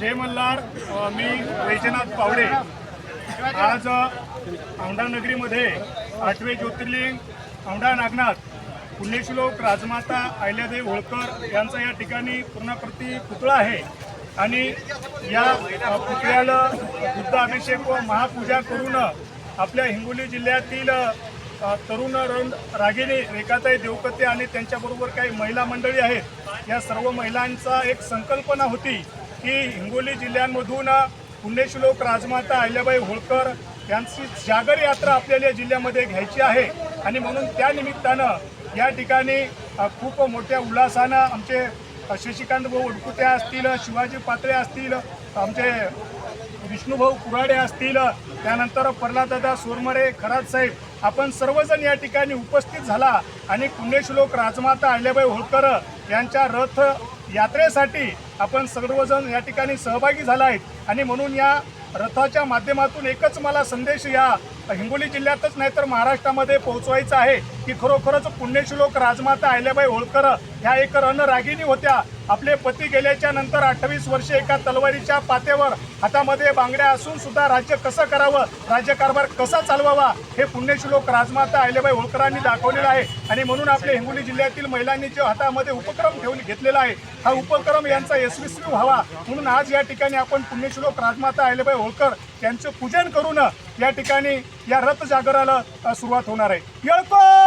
जय मल्हार मी वैजनाथ पावडे. आज औंढानगरीमध्ये औंढा नगरीमध्ये आठवे ज्योतिर्लिंग औंढा नागनाथ पुण्यश्लोक राजमाता अहिल्यादेव होळकर यांचा या ठिकाणी पूर्णाकृती पुतळा आहे. आणि या पुतळ्याला बुद्ध अभिषेक व महापूजा करून आपल्या हिंगोली जिल्ह्यातील तरुण रण रागिनी रेखाताई देवकते आणि त्यांच्याबरोबर काही महिला मंडळी आहेत. या सर्व महिलांचा एक संकल्पना होती. की हिंगोली जिल्ह्यांमधून पुण्यश्लोक राजमाता अहिल्याबाई होळकर यांची जागर यात्रा आपल्याला या जिल्ह्यामध्ये घ्यायची आहे. आणि म्हणून त्या निमित्तानं या ठिकाणी खूप मोठ्या उल्हासानं आमचे शशिकांत भाऊ उडकुत्या असतील शिवाजी पात्रे असतील आमचे विष्णुभाऊ कुराडे असतील त्यानंतर प्रल्हाददादा सोरमरे खरात साहेब आपण सर्वजण या ठिकाणी उपस्थित झाला. आणि पुण्यश्लोक राजमाता अहिल्याबाई होळकर यांच्या रथ यात्रेसाठी आपण सर्वजण या ठिकाणी सहभागी झाला आहेत. आणि म्हणून या रथाच्या माध्यमातून एकच मला संदेश या हिंगोली जिल्ह्यातच नाही तर महाराष्ट्रामध्ये पोहोचवायचा आहे. की खरोखरच पुण्यश्लोक राजमाता अहिल्याबाई होळकर ह्या एक रणरागिणी होत्या. आपले पती गेल्याच्यानंतर अठ्ठावीस वर्षे एका तलवारीच्या पात्यावर हातामध्ये बांगड्या असून सुद्धा राज्य कसं करावं? राज्यकारभार कसा चालवावा? हे पुण्यश्लोक राजमाता अहिल्याबाई होळकरांनी दाखवलेलं आहे. आणि म्हणून आपल्या हिंगोली जिल्ह्यातील महिलांनी जो हातामध्ये उपक्रम ठेवून घेतलेला आहे हा उपक्रम यांचा यशस्वी व्हावा. म्हणून आज या ठिकाणी आपण पुण्यश्लोक राजमाता अहिल्याबाई होळकर यांचं पूजन करून या ठिकाणी या रथ जागराला सुरुवात होणार आहे. येळकोट